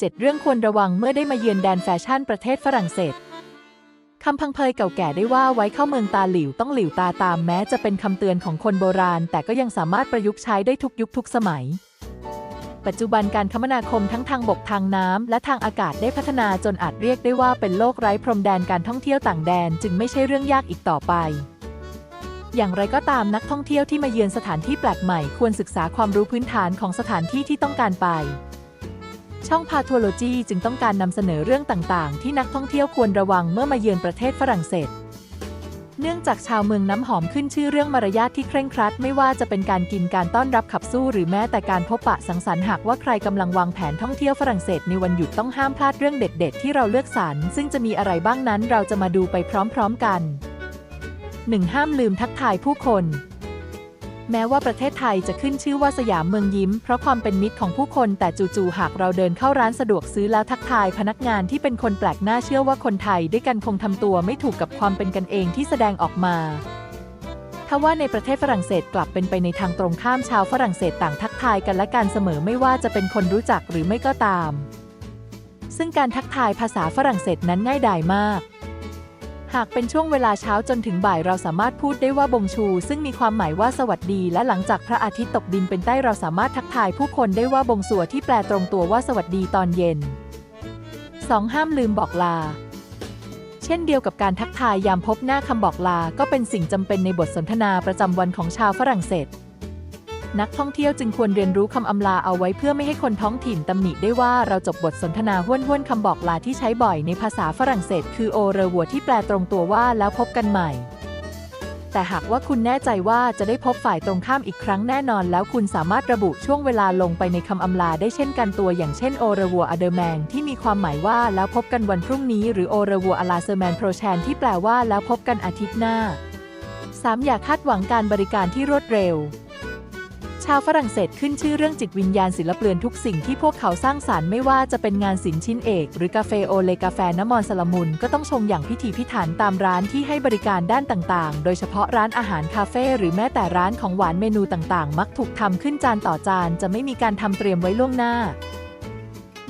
7 เรื่องควรระวังเมื่อได้มาเยือนแดนแฟชั่นประเทศฝรั่งเศสคำพังเพยเก่าแก่ได้ว่าไว้เข้าเมืองตาหลิวต้องหลิวตาตามแม้จะเป็นคำเตือนของคนโบราณ แต่ก็ยังสามารถประยุกต์ใช้ได้ทุกยุคทุกสมัย ปัจจุบันการคมนาคมทั้งทางบกทางน้ำและทางอากาศได้พัฒนาจนอาจเรียกได้ว่าเป็นโลกไร้พรมแดนการท่องเที่ยวต่างแดนจึงไม่ใช่เรื่องยากอีกต่อไปอย่างไรก็ตามนักท่องเที่ยวที่มาเยือนสถานที่แปลกใหม่ควรศึกษาความรู้พื้นฐานของสถานที่ที่ต้องการไป ช่องพาทัวโลจีจึงต้องการนำเสนอเรื่องต่างๆ ที่นักท่องเที่ยวควรระวังเมื่อมาเยือนประเทศฝรั่งเศส เนื่องจากชาวเมืองน้ำหอมขึ้นชื่อเรื่องมารยาทที่เคร่งครัด ไม่ว่าจะเป็นการกินการต้อนรับขับสู้ หรือแม้แต่การพบปะสังสรรค์หากว่าใครกำลังวางแผนท่องเที่ยวฝรั่งเศสในวันหยุดต้องห้ามพลาดเรื่องเด็ด ๆ ที่เราเลือกสรรซึ่งจะมีอะไรบ้างนั้นเราจะมาดูไปพร้อม ๆ กัน 1. ห้ามลืมทักทายผู้คน แม้ว่าประเทศไทยจะขึ้นชื่อว่าสยามเมืองยิ้ม เพราะความเป็นมิตรของผู้คนแต่จู่ๆหากเราเดินเข้าร้านสะดวกซื้อแล้วทักทายพนักงานที่เป็นคนแปลกหน้าเชื่อว่าคนไทยด้วยกันคงทำตัวไม่ถูกกับความเป็นกันเองที่แสดงออกมาทว่าในประเทศฝรั่งเศสกลับเป็นไปในทางตรงข้ามชาวฝรั่งเศสต่างทักทายกันและกันเสมอไม่ว่าจะเป็นคนรู้จักหรือไม่ก็ตาม ซึ่งการทักทายภาษาฝรั่งเศสนั้นง่ายดายมาก หากเป็นช่วงเวลาเช้าจนถึงบ่ายเราสามารถพูดได้ว่าบงชู ซึ่งมีความหมายว่าสวัสดี และหลังจากพระอาทิตย์ตกดินเป็นใต้เราสามารถทักทายผู้คนได้ว่าบงสัวที่แปลตรงตัวว่าสวัสดีตอนเย็น 2. ห้ามลืมบอกลา เช่นเดียวกับการทักทายยามพบหน้าคำบอกลา ก็เป็นสิ่งจำเป็นในบทสนทนาประจำวันของชาวฝรั่งเศส นักท่องเที่ยวจึงควรเรียนรู้คำอำลาเอาไว้เพื่อไม่ให้คนท้องถิ่นตำหนิได้ว่าเราจบบทสนทนาห้วนห้วนๆคำบอกลาที่ใช้บ่อยในภาษาฝรั่งเศส คือโอเรวัวที่แปลตรงตัวว่าแล้วพบกันใหม่ แต่หากว่าคุณแน่ใจว่าจะได้พบฝ่ายตรงข้ามอีกครั้งแน่นอน แล้วคุณสามารถระบุช่วงเวลาลงไปในคำอำลาได้เช่นกันตัวอย่างเช่นโอเรวัวอเดอร์แมงที่มีความหมายว่าแล้วพบกันวันพรุ่งนี้หรือโอเรวัวอลาเซอร์แมนโปรแชนที่แปลว่าแล้วพบกันอาทิตย์หน้า 3. อย่าคาดหวังการบริการที่รวดเร็วาวฝรั่งเศสขึ้นชื่อเรื่องจิตวิญญาณศิลปเปลือนทุกสิ่งที่พวกเขาสร้างสารรค์ไม่ว่าจะเป็นงานศิลป์ชิ้นเอก หรือกาเฟโอเลกาแฟน้ำมอนสลามุน ก็ต้องชงอย่างพิถีพิถันตามร้านที่ให้บริการด้านต่างๆ โดยเฉพาะร้านอาหารคาเฟ่หรือแม้แต่ร้านของหวานเมนูต่างๆ มักถูกทำขึ้นจานต่อจาน จะไม่มีการทำเตรียมไว้ล่วงหน้า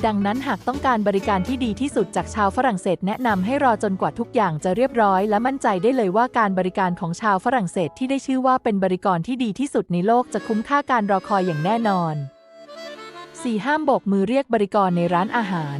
ดังนั้นหากต้องการบริการที่ดีที่สุดจากชาวฝรั่งเศส แนะนำให้รอจนกว่าทุกอย่างจะเรียบร้อย และมั่นใจได้เลยว่าการบริการของชาวฝรั่งเศสที่ได้ชื่อว่าเป็นบริการที่ดีที่สุดในโลกจะคุ้มค่าการรอคอยอย่างแน่นอน 4. ห้ามโบกมือเรียกบริการในร้านอาหาร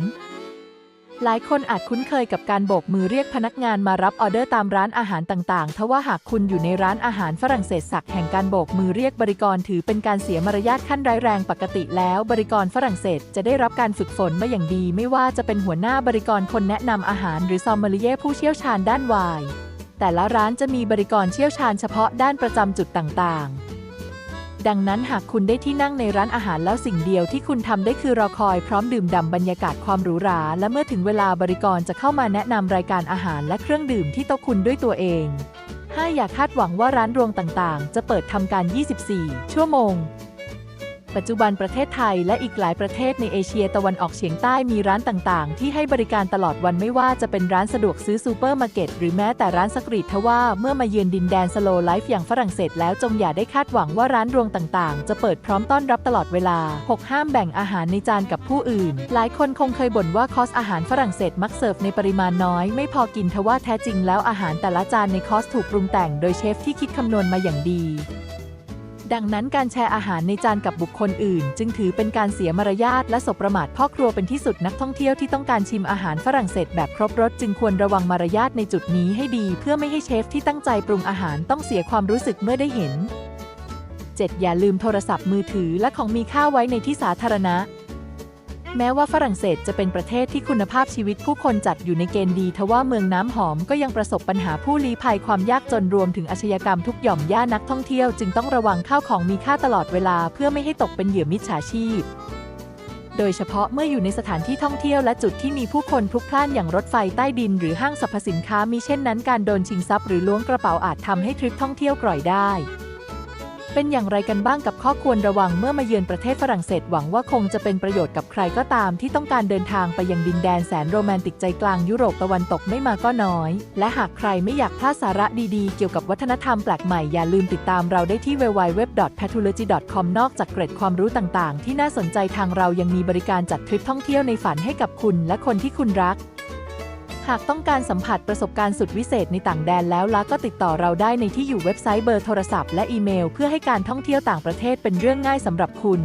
หลายคนอาจคุ้นเคยกับการโบกมือเรียกพนักงานมารับออเดอร์ตามร้านอาหารต่างๆ ทว่าหากคุณอยู่ในร้านอาหารฝรั่งเศสศักแห่งการโบกมือเรียกบริกรถือเป็นการเสียมารยาทขั้นร้ายแรงปกติแล้ว บริกรฝรั่งเศสจะได้รับการฝึกฝนมาอย่างดี ไม่ว่าจะเป็นหัวหน้าบริกรคนแนะนำอาหาร หรือซอมเมลิเย่ผู้เชี่ยวชาญด้านไวน์แต่ละร้านจะมีบริกรเชี่ยวชาญเฉพาะด้านประจำจุดต่างๆ ดังนั้นหากคุณได้ที่นั่งในร้านอาหารแล้วสิ่งเดียวที่คุณทำได้คือรอคอยพร้อมดื่มด่ำบรรยากาศความหรูหรา และเมื่อถึงเวลาบริกรจะเข้ามาแนะนำรายการอาหารและเครื่องดื่มที่โต๊ะคุณด้วยตัวเอง 5. อย่าคาดหวังว่าร้านรวงต่างๆ จะเปิดทำการ 24 ชั่วโมง ปัจจุบันประเทศไทยและอีกหลายประเทศในเอเชียตะวันออกเฉียงใต้มีร้านต่าง ๆ ที่ให้บริการตลอดวันไม่ว่าจะเป็นร้านสะดวกซื้อซูเปอร์มาร์เก็ตหรือแม้แต่ร้านสตรีททว่าเมื่อมาเยือนดินแดนสโลไลฟ์อย่างฝรั่งเศสแล้วจงอย่าได้คาดหวังว่าร้านรวงต่าง ๆ จะเปิดพร้อมต้อนรับตลอดเวลา 6. ห้ามแบ่งอาหารในจานกับผู้อื่น หลายคนคงเคยบ่นว่าคอสอาหารฝรั่งเศสมักเสิร์ฟในปริมาณน้อย ไม่พอกินทว่าแท้จริงแล้วอาหารแต่ละจานในคอสถูกปรุงแต่ง โดยเชฟที่คิดคำนวณมาอย่างดี ดังนั้นการแชร์อาหารในจานกับบุคคลอื่น จึงถือเป็นการเสียมารยาทและสบประมาทพ่อครัวเป็นที่สุดนักท่องเที่ยวที่ต้องการชิมอาหารฝรั่งเศสแบบครบรสจึงควรระวังมารยาทในจุดนี้ให้ดี เพื่อไม่ให้เชฟที่ตั้งใจปรุงอาหารต้องเสียความรู้สึกเมื่อได้เห็น 7. อย่าลืมโทรศัพท์มือถือและของมีค่าไว้ในที่สาธารณะ แม้ว่าฝรั่งเศสจะเป็นประเทศที่คุณภาพชีวิตผู้คนจัดอยู่ในเกณฑ์ดีทว่าเมืองน้ำหอมก็ยังประสบปัญหาผู้ลี้ภัยความยากจนรวมถึงอาชญากรรมทุกหย่อมย่านักท่องเที่ยวจึงต้องระวังข้าวของมีค่าตลอดเวลาเพื่อไม่ให้ตกเป็นเหยื่อมิจฉาชีพ โดยเฉพาะเมื่ออยู่ในสถานที่ท่องเที่ยวและจุดที่มีผู้คนพลุกพล่านอย่างรถไฟใต้ดิน หรือห้างสรรพสินค้ามีเช่นนั้นการโดนชิงทรัพย์หรือล้วงกระเป๋าอาจทำให้ทริปท่องเที่ยวกร่อยได้ เป็นอย่างไรกันบ้างกับข้อควรระวังเมื่อมาเยือนประเทศฝรั่งเศสหวังว่าคงจะเป็นประโยชน์กับใครก็ตามที่ต้องการเดินทางไปยังดินแดนแสนโรแมนติกใจกลางยุโรปตะวันตกไม่มาก็น้อย และหากใครไม่อยากพลาดสาระดีๆ เกี่ยวกับวัฒนธรรมแปลกใหม่อย่าลืมติดตามเราได้ที่ www.pathology.com นอกจากเกร็ดความรู้ต่างๆ ที่น่าสนใจทางเรายังมีบริการจัดทริปท่องเที่ยวในฝันให้กับคุณและคนที่คุณรัก หากต้องการสัมผัสประสบการณ์สุดวิเศษในต่างแดนแล้วล่ะก็ติดต่อเราได้ในที่อยู่เว็บไซต์เบอร์โทรศัพท์และอีเมล เพื่อให้การท่องเที่ยวต่างประเทศเป็นเรื่องง่ายสำหรับคุณ